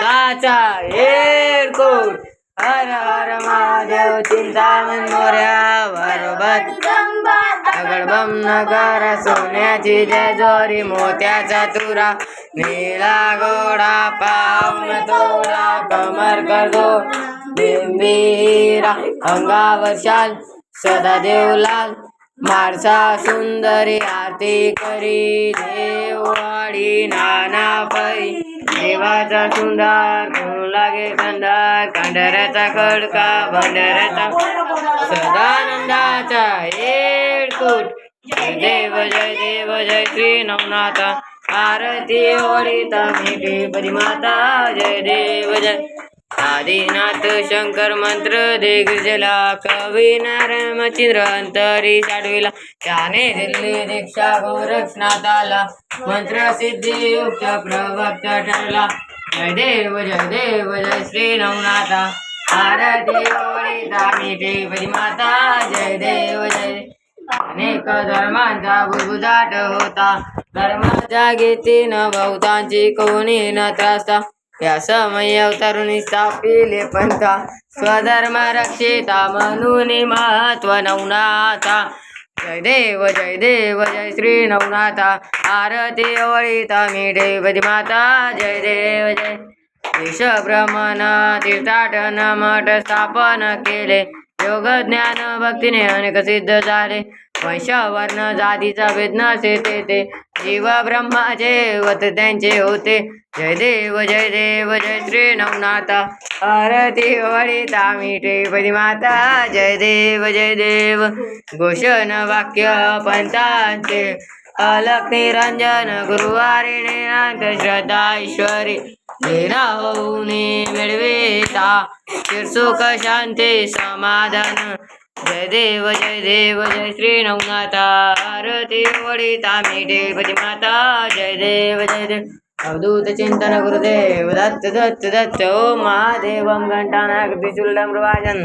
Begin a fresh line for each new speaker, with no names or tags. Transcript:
काचा एरकोट. हर हर महादेव चिंतामण मोर्या बरोबर. दगडबम नगर सोन्याची जेजोरी मोत्याचा तुरा नीला गोडा पाऊन तोडा कमर करतो. बिंबीरा अंगावर शाल सदा देवलाल मारसा सुंदरी आरती करी देववाडी नाना पै देवाचा सुंदर म्हणू लागे कंदार कांढऱ्याचा खडका भंडाऱ्याचा सदानंदाचा. येळकूट जय देव जय देव जय श्री नवनाथा आरती ओळीता भेटे परिमाता. जय देव जय आदिनाथ शंकर मंत्र दे कवी नारायण अंतरी साडविला. त्याने दिल्ली दीक्षा गोरक्षनाथाला मंत्र सिद्धी युक्त प्रवक्त ठरला. जय देव जय देव जय श्री नवनाथा. आरती ओळीता मिटे माता जय देव जय. अनेक धर्मांचा बुजबुजाट होता. धर्माच्या न बहुतांची कोणी न त्रासता. या समय अवतरुणी स्थापिले पंथा स्वधर्म रक्षिता म्हणून महत्त्व नवनाथा जय देव जय देव जय श्री नवनाथा आरती ओळीता मी देवदी माता. जय देव जय. देश भ्रमण तीर्थाटन मठ स्थापन केले. योग ज्ञान भक्तीने अनेक सिद्ध झाले. वैश्यवर्ण जातीचा वेदना से ते जीव ब्रह्माचे वत त्यांचे होते. जय देव जय देव जय श्री नवनाथा आरती वळीता मिटे पदी माता. जय देव जय देव. घोषण वाक्य पंथांचे. अलक निरंजन गुरुवारी निरांत श्रद्धा ईश्वरी होऊने मिळवेता. चिरसुख शांती समाधान. जय देव जय देव जय श्री नवनाथा आरती वडिता मिटे माता जय देव जय देव. अवधूत चिंतन गुरुदेव दत्त दत्त दत्त ओ महादेवम घंटानागती चुल्लम वाजन